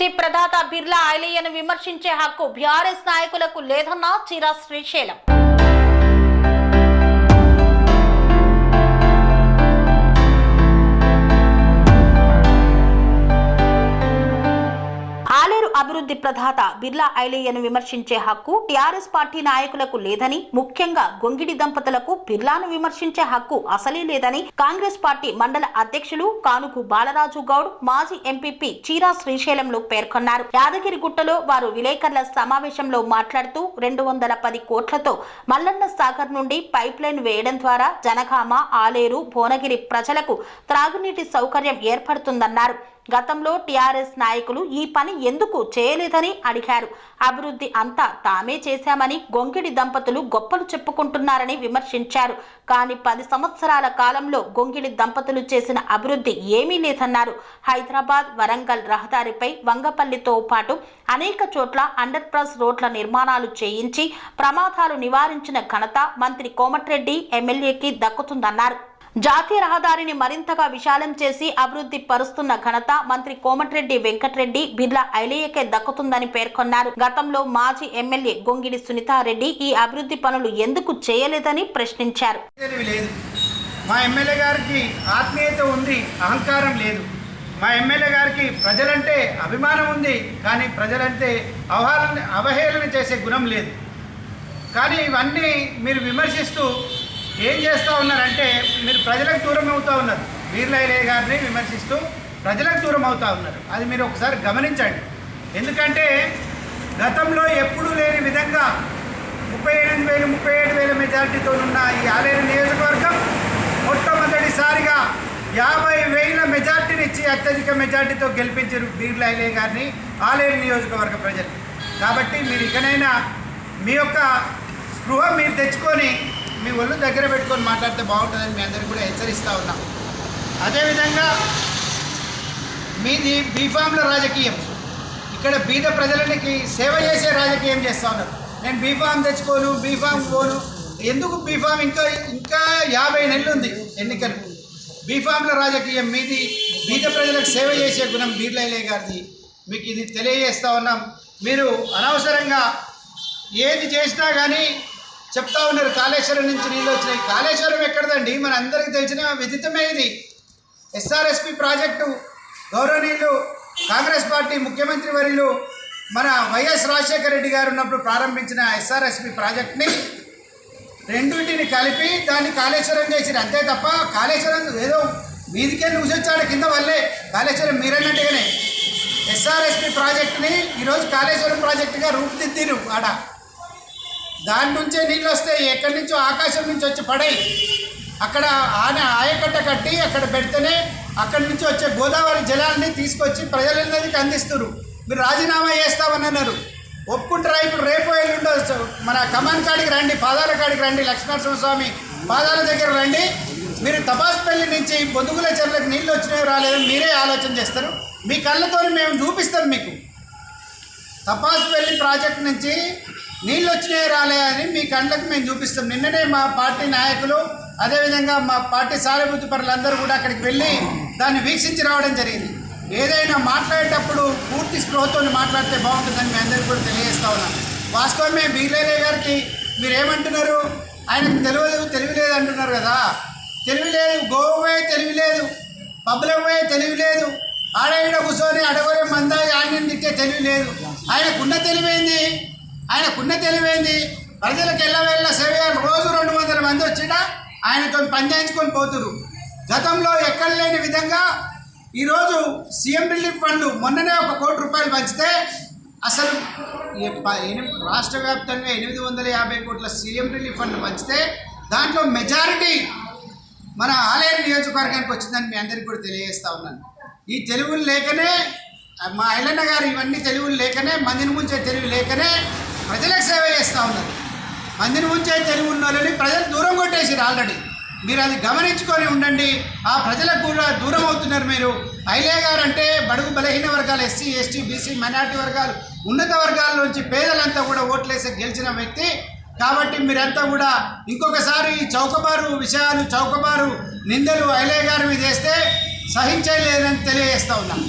అభివృద్ధి ప్రదాత బిర్లా ఐలయ్యను విమర్శించే హక్కు బీఆర్ఎస్ నాయకులకు లేదన్న చిరా శ్రీశైలం. ఆలేరు ప్రధాత ప్రదాత బిర్లా ఐలయ్యను విమర్శించే హక్కు టీఆర్ఎస్ పార్టీ నాయకులకు లేదని ముఖ్యంగా గొంగిడి దంపతులకు బిర్లాను విమర్శించే హక్కు అసలే లేదని కాంగ్రెస్ పార్టీ మండల అధ్యక్షులు కానుకు బాలరాజు గౌడ్ మాజీ ఎంపీపీ చీరా శ్రీశైలంలో పేర్కొన్నారు. యాదగిరిగుట్టలో వారు విలేకరుల సమావేశంలో మాట్లాడుతూ రెండు వందల పది కోట్లతో మల్లన్న సాగర్ నుండి పైప్ లైన్ వేయడం ద్వారా జనగామ ఆలేరు భువనగిరి ప్రజలకు త్రాగునీటి సౌకర్యం ఏర్పడుతుందన్నారు. గతంలో టీఆర్ఎస్ నాయకులు ఈ పని ఎందుకు చేయలేదని అడిగారు. అభివృద్ధి అంతా తామే చేశామని గొంగిడి దంపతులు గొప్పలు చెప్పుకుంటున్నారని విమర్శించారు. కానీ పది సంవత్సరాల కాలంలో గొంగిడి దంపతులు చేసిన అభివృద్ధి ఏమీ లేదన్నారు. హైదరాబాద్ వరంగల్ రహదారిపై వంగపల్లితో పాటు అనేక చోట్ల అండర్ పాస్ రోడ్ల నిర్మాణాలు చేయించి ప్రమాదాలు నివారించిన ఘనత మంత్రి కోమటిరెడ్డి ఎమ్మెల్యేకి దక్కుతుందన్నారు. జాతీయ రహదారిని మరింతగా విశాలం చేసి అభివృద్ధి పరుస్తున్న ఘనత మంత్రి కోమటిరెడ్డి వెంకటరెడ్డి బిర్లా ఐలయ్యకే దక్కుతుందని పేర్కొన్నారు. గతంలో మాజీ ఎమ్మెల్యే గొంగిడి సునీతారెడ్డి ఈ అభివృద్ధి పనులు ఎందుకు చేయలేదని ప్రశ్నించారు. లేదు. మా ఎమ్మెల్యే గారికి ఆత్మీయత ఉంది అహంకారం లేదు. మా ఎమ్మెల్యే గారికి ప్రజలంటే అభిమానం ఉంది కానీ ప్రజలంటే అవహేళన అవహేళన చేసే గుణం లేదు. కానీ ఇవన్నీ మీరు విమర్శిస్తూ ఏం చేస్తూ ఉన్నారంటే మీరు ప్రజలకు దూరం అవుతూ ఉన్నారు. వీర్లైలే గారిని విమర్శిస్తూ ప్రజలకు దూరం అవుతూ ఉన్నారు. అది మీరు ఒకసారి గమనించండి. ఎందుకంటే గతంలో ఎప్పుడూ లేని విధంగా ముప్పై ఎనిమిది వేలు ముప్పై ఏడు వేల మెజార్టీతో ఉన్న ఈ ఆలేరు నియోజకవర్గం మొట్టమొదటిసారిగా యాభై వేల మెజార్టీని ఇచ్చి అత్యధిక మెజార్టీతో గెలిపించారు బీర్లాయలే గారిని ఆలేరు నియోజకవర్గ ప్రజలు. కాబట్టి మీరు ఇకనైనా మీ యొక్క స్పృహ మీరు తెచ్చుకొని మీ ఒళ్ళు దగ్గర పెట్టుకొని మాట్లాడితే బాగుంటుందని మీ అందరికీ కూడా హెచ్చరిస్తూ ఉన్నాం. అదేవిధంగా మీది బీఫామ్ల రాజకీయం. ఇక్కడ బీద ప్రజలకి సేవ చేసే రాజకీయం చేస్తూ ఉన్నారు. నేను బీఫామ్ తెచ్చుకోను బీఫామ్ పోను. ఎందుకు బీఫామ్? ఇంకా ఇంకా యాభై నెలలు ఉంది ఎన్నికలు. బీఫామ్ల రాజకీయం మీది బీద ప్రజలకు సేవ చేసే గుణం బీర్లైలే గారిది. మీకు ఇది తెలియజేస్తూ ఉన్నాం. మీరు అనవసరంగా ఏది చేసినా కానీ చెప్తా ఉన్నారు కాళేశ్వరం నుంచి నీళ్ళు వచ్చినాయి. కాళేశ్వరం ఎక్కడదండి? మన అందరికీ తెలిసిన విదితమే ఇది. ఎస్ఆర్ఎస్పి ప్రాజెక్టు గౌరవనీయులు కాంగ్రెస్ పార్టీ ముఖ్యమంత్రి వర్యులు మన వైఎస్ రాజశేఖర రెడ్డి గారు ఉన్నప్పుడు ప్రారంభించిన ఎస్ఆర్ఎస్పి ప్రాజెక్ట్ని రెండింటిని కలిపి దాన్ని కాళేశ్వరం చేసిరు. అంతే తప్ప కాళేశ్వరం ఏదో మీదికే నుసొచ్చాడు కింద వల్లే. కాళేశ్వరం మీరన్నట్టుగానే ఎస్ఆర్ఎస్పి ప్రాజెక్ట్ని ఈరోజు కాళేశ్వరం ప్రాజెక్టుగా రూపుదిద్దిరు ఆడ. దాని నుంచే నీళ్ళు వస్తాయి. ఎక్కడి నుంచో ఆకాశం నుంచి వచ్చి పడాయి అక్కడ ఆనే ఆయకట్ట కట్టి అక్కడ పెడితేనే అక్కడి నుంచి వచ్చే గోదావరి జలాన్ని తీసుకొచ్చి ప్రజలందరికి అందిస్తున్నారు మీరు రాజీనామా చేస్తామని అన్నారు. ఒప్పుకుంటారా? ఇప్పుడు రేపు ఎల్లుండో మన కమాన్ కాడికి రండి పాదాల కాడికి రండి లక్ష్మణస్వామి స్వామి పాదాల దగ్గర రండి. మీరు తపాస్పల్లి నుంచి బొందుగుల చెర్లకు నీళ్ళు వచ్చినాయో రాలేదని మీరే ఆలోచన చేస్తారు. మీ కళ్ళతో మేము చూపిస్తాం మీకు. తపాస్పల్లి ప్రాజెక్ట్ నుంచి నీళ్ళు వచ్చినాయి రాలే అని మీ కళ్ళకు మేము చూపిస్తాం. నిన్ననే మా పార్టీ నాయకులు అదేవిధంగా మా పార్టీ సారభూతి పరులందరూ కూడా అక్కడికి వెళ్ళి దాన్ని వీక్షించి రావడం జరిగింది. ఏదైనా మాట్లాడేటప్పుడు పూర్తి స్పృహతో మాట్లాడితే బాగుంటుందని మీ అందరికీ కూడా తెలియజేస్తా ఉన్నాం. వాస్తవమే బీలేలే గారికి మీరు ఏమంటున్నారు ఆయనకు తెలియదు తెలివి లేదు అంటున్నారు కదా. తెలివి లేదు గోవే తెలివి లేదు పబ్బులకు తెలివి లేదు ఆడవిడ కూర్చొని అడగరే మంద ఆయన తిట్టే తెలివి లేదు ఆయనకున్న తెలివేంది? ఆయనకున్న తెలివేంది? ప్రజలకు ఎల్లవేళ్ళ సేవ రోజు రెండు వందల మంది వచ్చినా ఆయనతో పనిచేయించుకొని పోతురు. గతంలో ఎక్కడ లేని విధంగా ఈరోజు సీఎం రిలీఫ్ ఫండ్ మొన్ననే ఒక కోటి రూపాయలు పంచితే అసలు రాష్ట్ర వ్యాప్తంగా ఎనిమిది వందల యాభై కోట్ల సీఎం రిలీఫ్ ఫండ్ పంచితే దాంట్లో మెజారిటీ మన ఆలయ నియోజకవర్గానికి వచ్చిందని మీ అందరికీ కూడా తెలియజేస్తా ఉన్నాను. ఈ తెలుగులు లేకనే మా ఐలన్న గారు ఇవన్నీ తెలుగులు లేకనే మందిని ముంచే తెలుగు లేకనే ప్రజలకు సేవ చేస్తూ ఉన్నారు. మందిని ఉంచే తెలివి ఉన్న వాళ్ళని ప్రజలు దూరం కొట్టేసారు ఆల్రెడీ. మీరు అది గమనించుకొని ఉండండి. ఆ ప్రజలకు కూడా దూరం అవుతున్నారు మీరు. ఐలే గారు అంటే బడుగు బలహీన వర్గాలు ఎస్సీ ఎస్టీ బీసీ మైనార్టీ వర్గాలు ఉన్నత వర్గాల నుంచి పేదలంతా కూడా ఓట్లేసి గెలిచిన వ్యక్తి. కాబట్టి మీరంతా కూడా ఇంకొకసారి చౌకబారు విషయాలు చౌకబారు నిందలు ఐలే గారి మీద వేస్తే సహించలేదని తెలియజేస్తా ఉన్నాను